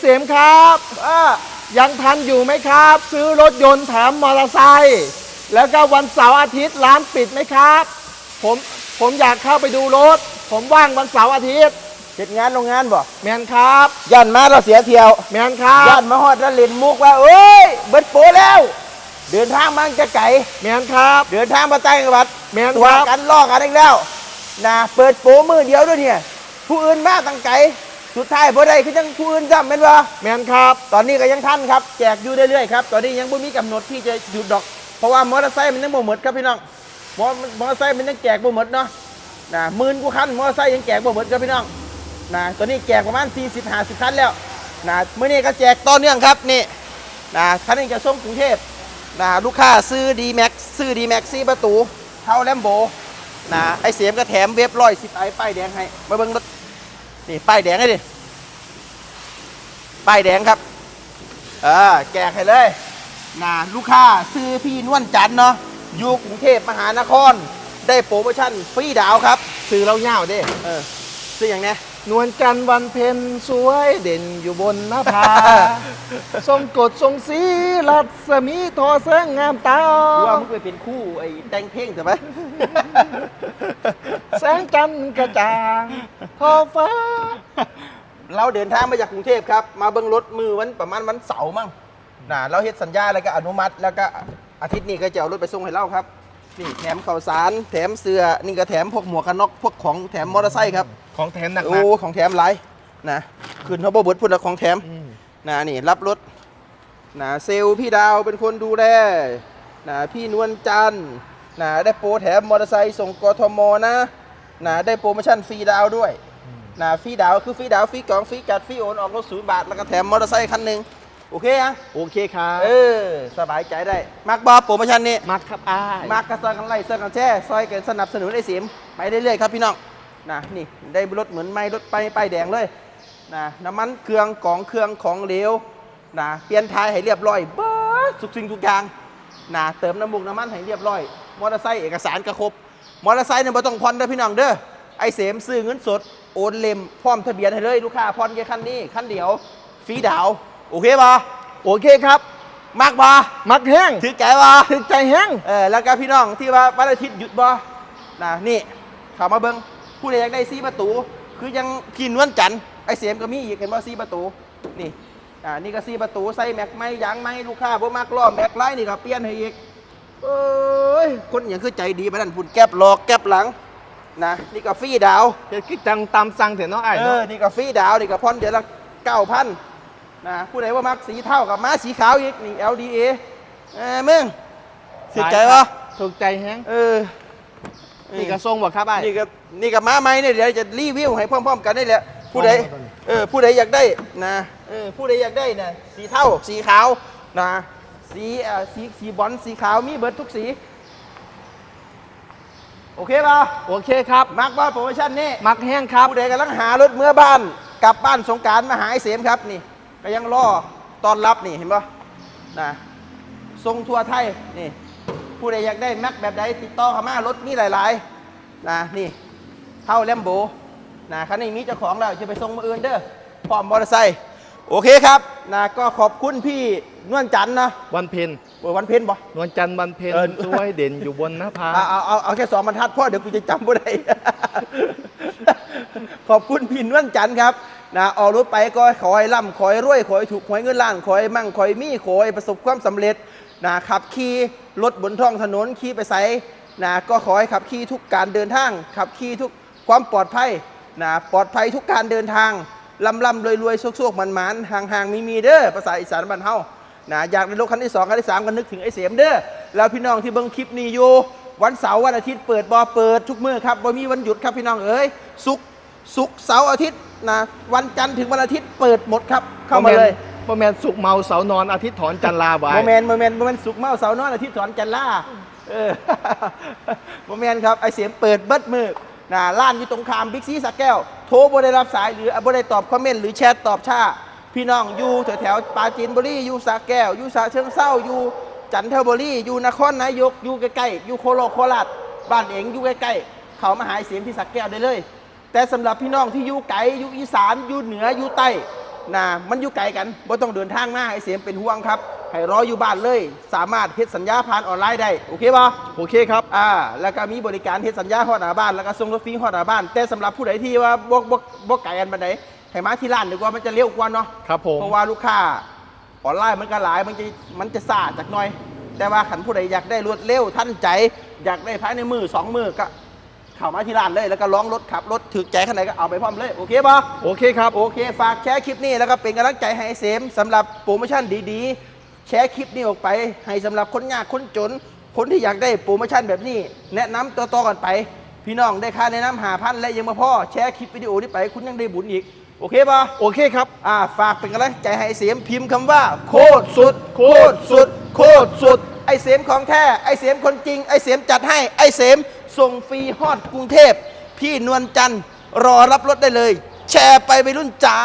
เสมครับอ่ายังทันอยู่ไหมครับ ซื้อรถยนต์แถมมอเตอร์ไซค์แล้วก็วันเสาร์อาทิตย์ร้านปิดไหมครับ ผมผมอยากเข้าไปดูรถ ผมว่างวันเสาร์อาทิตย์เฮ็ดงานโรงงานบ่แมนครับย่านมาเราเสียเที่ยวแมนครับย่านมาฮอดแล้วเล่นมุกว่าเอ้ยเบิดโปแล้ว เดินทางมาจะไกลแมนครับ เดินทางมาใต้จังหวัดแมนตัควรับกันลอกกันอีกแล้วนะเปิดโปมือเดียวด้วยเนี่ยผู้อื่นมาตั้งไกล สุดท้ายบ่ได้คือจังผู้อื่นจำเป็นว่าแมนครับ ตอนนี้ก็ยังทันครับแจกอยู่เรื่อยๆครับตอนนี้ยังไม่มีกำหนดที่จะหยุดดอก เพราะว่ามอเตอร์ไซค์มันยังบ่หมดครับพี่น้องมอมอเตอร์ไซค์มันยังแจกบ่หมดเนาะนะหมื่นกว่าคันมอเตอร์ไซค์ยังแจกบ่หมดครับพี่น้องนะตอนนี้แจกประมาณ 40 50คันแล้วนะเมื่อนี้ก็แจกต่อเนื่องครับนี่นะคันนี้จะส่งกรุงเทพนะลูกค้าซื้อดีแม็กซื้อดีแม็กซี่ประตูเท่าแลมโบนะไอเสียมก็แถมเว็บร้อยสิบไอป้ายแดงให้มาเบิ่งรถ นี่ป้ายแดงให้ดิ ป้ายแดงครับ เออแจกให้เลยนะลูกค้าซื้อพี่นวลจันทร์เนาะ อยู่กรุงเทพมหานคร ได้โปรโมชั่นฟรีดาวครับ ซื้อเราเง่าเด้ เออ ซื้ออย่างเนี้ย นวลจันทร์วันเพ็ญสวยเด่นอยู่บนหน้าผา ทรงกฎทรงสีรัศมีทอแสงงามตากูว่ามึงไปเป็นคู่ไอ้แต่งเพลงใช่ไหมแสงจันทร์กระจ่างทอฟ้า เราเดินทางมาจากกรุงเทพครับ มาเบิ้งรถมือวันประมาณวันเสาร์มั้งนะเราเฮ็ดสัญญาแล้วก็อนุมัติ แล้วก็อาทิตย์นี้ก็จะเอารถไปส่งให้เราครับ นี่แถมข้าวสาร แถมเสื้อ นี่ก็แถมพวกหมวกกันน็อก พวกของแถมมอเตอร์ไซค์ครับ ของแถมหนักโอ้ของแถมหลายนะคืนเขาบเบิดพูดแล้วของแถมนะนี่รับรถนะเซลล์พี่ดาวเป็นคนดูแลนะพี่นวลจันทร์นะได้โปรแถมมอเตอร์ไซค์ส่งกทมนะนะได้โปรโมชั่นฟรีดาวด้วยนะฟรีดาวคือฟรีดาวฟรีกล่องฟรีจัดฟรีโอนออกรถศูนย์บาทแล้วก็แถมมอเตอร์ไซค์คันหนึ่ง โอเคยังโอเคครับเออ สบายใจได้ มักบอโปรโมชั่นนี้ มักครับอ้ายมากกระซอยกันไล่เสื้อกันแช่ซอยกันสนับสนุนไอ้เสียมไปเรื่อยๆครับพี่น้องนะนี่ได้รถเหมือนไม่รถไปไปายแดงเลยนะน้ำมันเครื่องของเครื่องของเหลวนะเปลี่ยนท้ายให้เรียบร้อยเบิดทุกสิ่งทุกอย่างนะเติมน้ำมุกน้ำมันให้เรียบร้อย มอเตอร์ไซค์เอกสารกระครบมอเตอร์ไซค์เนี่ยไม่ต้องผ่อนเด้อพี่น้องเด้อไอ้เสมซื้อเงินสดโอนเล่มพร้อมทะเบียนให้เลยลูกค้าผ่อนแค่คันนี้คันเดียวฟรีดาวน์ โอเคปะโอเคครับมากปะมักแห้งถือใจปะถึกใจแห้งเออแล้วก็พี่น้องที่ว่าวันอาทิตย์หยุดบ่นะนี่เข้ามาเบิ้งผู้ใดอยากได้ซีประตู คือยังพี่นวลจันทร์ไอเสียมก็มีอีกเห็นว่าซีประตูนี่อ่านี่ก็ซีประตูใส่แม็กไม่ยางไม่ลูกค้าบ่มักล้อแม็กไล่นี่ก็เปลี่ยนให้อีกเอ้ยคนอย่างคือใจดีไปนั่นพุ่นแก๊บหลอกแก๊บหลังนะนี่ก็ฟรีดาวน์เดี๋ยวคิดจังตามสั่งเถอะเนาะไอ้ายเอเนาะ อ นี่ก็ฟรีดาวน์นี่ก็พอนเดือนละเก้าพัน นะผู้ใดว่ามักสีเท่ากับม้าสีขาวอีกนี่ LDA เออมึงสิใจวะถูกใจแห้งเออ นี่กระทรงบ่ครับไอ้ายนี่ก็นี่กับม้าไหมเนี่ยเดี๋ยวจะรีวิวให้พร้อมๆกันได้แหละผู้ใดพร้อมกันเออผู้ใดอยากได้นะเออผู้ใดอยากได้นะสีเทาสีขาวนะสีเอ่อสีสีบอลสีขาวมีเบิร์ดทุกสี โอเคป่ะโอเคครับ มักบ้านโปรโมชั่นนี่มักแห้งครับผู้ใดกำลังหารถเมื่อบ้านกลับบ้านสงกรารมาหาไอ้เสมครับนี่ ก็ยังรอตอนรับนี่เห็นป่ะนะทรงทัวร์ไทยนี่ ผู้ใดอยากได้แม็กแบบใดติดต่อเข้ามารถมีหลายๆนะนี่เท่าแลมโบนะคันนี้มีเจ้าของแล้วจะไปส่งมาอื่นเด้อพร้อมมอเตอร์ไซค์โอเคครับนะก็ขอบคุณพี่นวลจันทร์นะวันเพ็ญโอ้ยวันเพ็ญบ่ นวลจันทร์วันเพ็ญเออ สวยเด่นอยู่บนหน้าผาเอาเอาเอาเอาแค่สองบรรทัดพ่อเดี๋ยวกูจะจำบ่ได้ ขอบคุณพี่นวลจันทร์ครับ นะออกรถไปก็ขอให้ร่ำขอให้รวยขอให้ถูกหวยเงินล้านขอให้มั่งขอให้มีขอให้ประสบความสำเร็จนะขับขี่รถบนท้องถนนขี่ไปไสนะก็ขอให้ขับขี่ทุกการเดินทางขับขี่ทุกความปลอดภัยนะปลอดภัยทุกการเดินทางลำลำรวยรวยๆโชคมันมันห่างห่างมีมีเด้อภาษาอีสานบ้านเฮานะอยากได้รถคันที่สองคันที่สามก็นึกถึงไอ้เสียมเด้อแล้วพี่น้องที่เบิ่งคลิปนี้อยู่วันเสาร์วันอาทิตย์เปิดบอเปิดทุกมื้อครับบ่มีวันหยุดครับพี่น้องเอ้ยศุกร์ศุกเสาร์อาทิตย์ นะวันจันทร์ถึงวันอาทิตย์เปิดหมดครับ เข้ามาเลยโมแมนสุกเมาเสานอนอาทิตย์ถอนจันลาไว้โมเมนต์โมเมนต์โมเมนต์ศุกร์เมาเสาร์นอนอาทิตย์ถอนจันทร์ล่าเออโมเมนต์ครับไอเสียงเปิดเบิดมือนะร้านอยู่ตรงข้ามบิ๊กซีสักแก้ว โทรบ่ได้รับสายหรือบ่ได้ตอบคอมเมนต์หรือแชทตอบช้าพี่น้องอยู่แถวแถวๆปราจีนบุรีอยู่สระแก้วอยู่สระเชิงเศร้าอยู่จันทบุรีอยู่นครนายกอยู่ใกล้ๆอยู่โคโลโคราชบ้านเองอยู่ใกล้ๆเขามาหาไอ้เสียงที่สักแก้วได้เลย แต่สำหรับพี่น้องที่อยู่ไกลอยู่อีสานอยู่เหนืออยู่ใต้นะมันอยู่ไกลกันบ่ต้องเดินทางมาไอ้เสียมเป็นห่วงครับให้รออยู่บ้านเลย สามารถเฮ็ดสัญญาผ่านออนไลน์ได้ โอเคป่ะโอเคครับอ่าแล้วก็มีบริการเฮ็ดสัญญาฮอดหน้าบ้านแล้วก็ส่งรถฟรีฮอดหน้าบ้าน แต่สำหรับผู้ใดที่ว่าบ่บ่บ่ไกลกันปานใดให้มาที่ร้านดีกว่ามันจะเร็วกว่าเนาะครับผมเพราะว่าลูกค้าออนไลน์มันก็หลายมันจะมันจะซ่าจากหน่อย แต่ว่าขันผู้ใดอยากได้รวดเร็วทันใจ อยากได้ภายในมือสองมือก็ เข้ามาที่ร้านเลย แล้วก็ร้องรถขับรถถึกใจขนาดไหนก็เอาไปพร้อมเลย โอเคป่ะโอเคครับ โอเค ฝากแชร์คลิปนี้แล้วก็เป็นกำลังใจให้ไอ้เสมสำหรับโปรโมชั่นดีๆ แชร์คลิปนี้ออกไป ให้สำหรับคนยากคนจน คนที่อยากได้โปรโมชั่นแบบนี้ แนะนำต่อๆกันไป พี่น้องได้ค่าแนะนำหาพันและยังมาพ่อแชร์คลิปวิดีโอนี้ไป คุณยังได้บุญอีก โอเคป่ะโอเคครับ อ่าฝากเป็นกำลังใจให้ไอ้เสียมพิมพ์คำว่า โคตรสุด โคตรสุด โคตรสุด ไอเสมของแท้ ไอเสมคนจริง ไอเสมจัดให้ ไอเสมส่งฟรีฮอดกรุงเทพ พี่นวลจันทร์รอรับรถได้เลย แชร์ไปไปรุ่นจ๋า